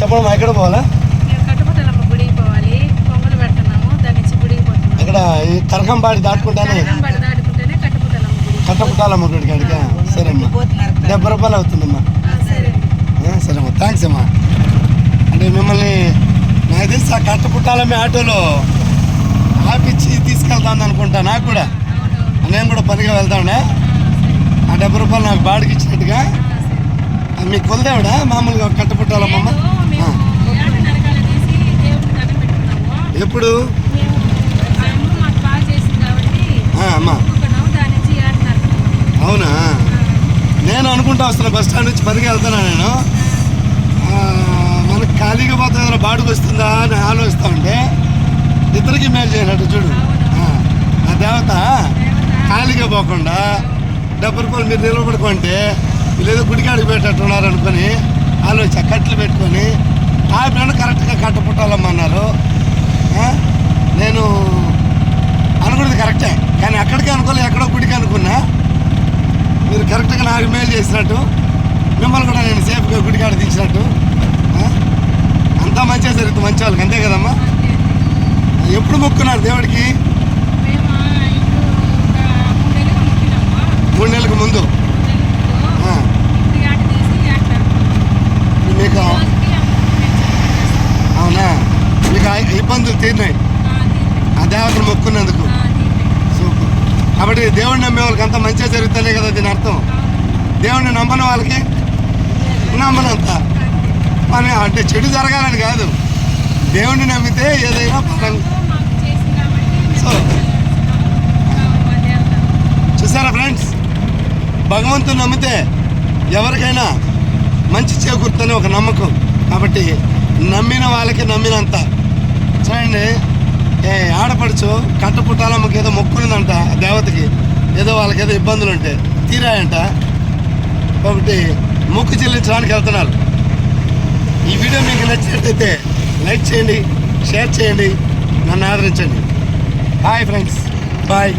చెప్పమ్మా ఎక్కడ పోవాలా? ఇక్కడ ఈ కరకంబాడి దాటుకుంటానే? కట్టపుట్టాలమ్మ గుడికి అడిగా సరేమ్మా. డెబ్బై రూపాయలు అవుతుందమ్మా. సరే. సరేమ్మా. థ్యాంక్స్ అమ్మా. అంటే మిమ్మల్ని నాకు తెలిసి ఆ కట్టపుట్టాలమ్మ ఆటోలో ఆపిచ్చి తీసుకెళ్తాను అనుకుంటా నాకు కూడా. నేను కూడా పనిగా వెళ్తానే? ఆ డెబ్బై రూపాయలు నాకు బాడికి ఇచ్చినట్టుగా? అది మీ కొలదేవిడా? మామూలుగా కట్టపుట్టాలమ్మ ఎప్పుడు? అవునా? నేను అనుకుంటా వస్తున్నా బస్ స్టాండ్ నుంచి పనికి వెళ్తున్నా నేను. మనకు ఖాళీగా పోతే ఏదైనా బాడుకు వస్తుందా అని ఆలోచిస్తా ఉంటే ఇద్దరికి మేలు చేయనట్టు చూడు. ఆ, దేవత ఖాళీగా పోకుండా డబ్బు రూపాయలు మీరు నిలబడుకుంటే వీళ్ళు గుడికాడికి పెట్టేట్టున్నారు అనుకొని ఆలోచన కట్లు పెట్టుకొని ఆ బిడ్డ కరెక్ట్గా కట్టపుట్టాలమ్మన్నారు ఆ, నేను అనుకున్నది కరెక్టే. కానీ అక్కడికి అనుకోలే ఎక్కడో గుడికి అనుకున్నా. మీరు కరెక్ట్గా నాకు మేలు చేసినట్టు మిమ్మల్ని కూడా నేను సేఫ్గా గుడికాడ తీసినట్టు? అంతా మంచిగా జరుగుతుంది మంచి వాళ్ళకి అంతే కదమ్మా. ఎప్పుడు మొక్కున్నారు దేవుడికి? మూడు నెలలకు ముందు. ఇబ్బందులు తీరినాయి. ఆ, దేవతను మొక్కున్నందుకు. సూపర్. కాబట్టి దేవుడిని నమ్మే వాళ్ళకి అంతా మంచిగా జరుగుతానే కదా దీని అర్థం. దేవుడిని నమ్మని వాళ్ళకి నమ్మనంత. మన అంటే చెడు జరగాలని కాదు. దేవుడిని నమ్మితే ఏదైనా మేము సో. చూసారా ఫ్రెండ్స్? భగవంతుని నమ్మితే ఎవరికైనా మంచి చేకూరుతుందని ఒక నమ్మకం. కాబట్టి నమ్మిన వాళ్ళకి నమ్మినంత. చూడండి ఏ ఆడపడుచు కట్టపుట్టాలమ్మకి ఏదో మొక్కులుందంట ఆ దేవతకి. ఏదో వాళ్ళకి ఏదో ఇబ్బందులు ఉంటే తీరాయంట. కాబట్టి మొక్కు చెల్లించడానికి వెళ్తున్నారు. ఈ వీడియో మీకు నచ్చినట్లయితే లైక్ చేయండి షేర్ చేయండి నన్ను ఆదరించండి. Hi friends bye